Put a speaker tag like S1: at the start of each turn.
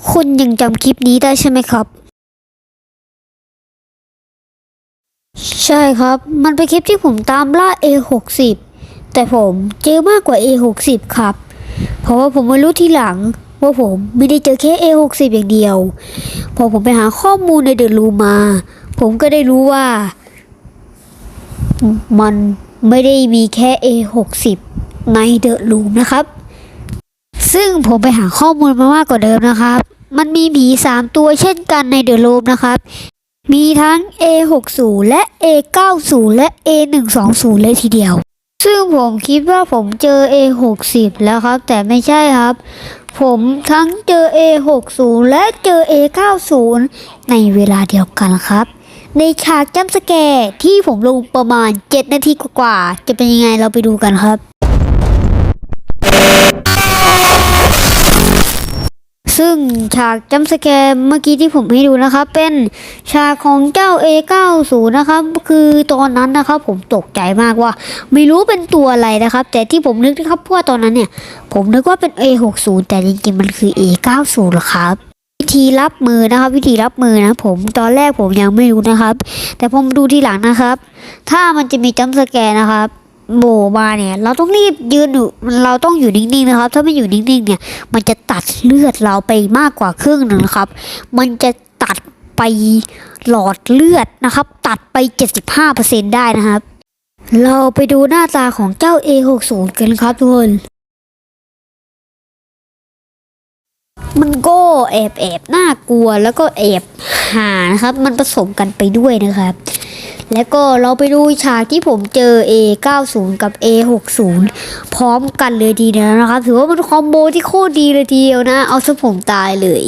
S1: ทุกคนยังจำคลิปนี้ได้ใช่ไหมครับ ใช่ครับ มันเป็นคลิปที่ผมตามล่า A60 แต่ผมเจอมากกว่า A60 ครับ เพราะว่าผมมารู้ทีหลังว่าผมไม่ได้เจอแค่ A60 อย่างเดียว พอผมไปหาข้อมูลในเดอะรูมา ผมก็ได้รู้ว่า มันไม่ได้มีแค่ A60 ในเดอะรูมนะครับ ซึ่งผมไปหาข้อมูลมามากกว่าเดิมนะครับ มันมีผี 3 ตัวเช่นกันในเดอะรูมนะครับ มีทั้ง A60 และ A90 และ A120 เลยทีเดียว ซึ่งผมคิดว่าผมเจอ A60 แล้วครับ แต่ไม่ใช่ครับ ผมทั้งเจอ A60 และเจอ A90 ในเวลาเดียวกันครับ ในฉากจัมสแกร์ที่ผมลงประมาณ 7 นาทีกว่าๆจะเป็นยังไงเราไปดูกันครับ ซึ่งฉากจัมสแกร์เมื่อกี้ที่ผมให้ดูนะครับ เป็นฉากของเจ้า A90 นะครับ คือตอนนั้นนะครับผมตกใจมากว่า ไม่รู้เป็นตัวอะไรนะครับ แต่ที่ผมนึกนะครับเพราะว่าตอนนั้นเนี่ย ผมนึกว่าเป็น A60 แต่จริงๆมันคือ A90 หรอครับวิธีรับมือนะครับ วิธีรับมือนะผมตอนแรกผมยังไม่รู้นะครับ แต่ผมดูทีหลังนะครับ ถ้ามันจะมีจัมสแกร์นะครับ โบมาเนี่ย เราต้องรีบยืนอยู่เราต้องอยู่นิ่งๆนะครับ ถ้าไม่อยู่นิ่งๆเนี่ย มันจะตัดเลือดเราไปมากกว่าครึ่งหนึ่งนะครับ มันจะตัดไปหลอดเลือดนะครับ ตัดไป 75%ได้นะครับ เราไปดูหน้าตาของเจ้า A60 กันครับทุกคนมันก็แอบแอบน่ากลัวแล้วก็แอบหานะครับ มันผสมกันไปด้วยนะครับ แล้วก็เราไปดูฉากที่ผมเจอ A90 กับ A60 พร้อมกันเลยดีนะนะครับ ถือว่ามันคอมโบที่โคตรดีเลยทีเดียวนะ เอาซะผมตายเลย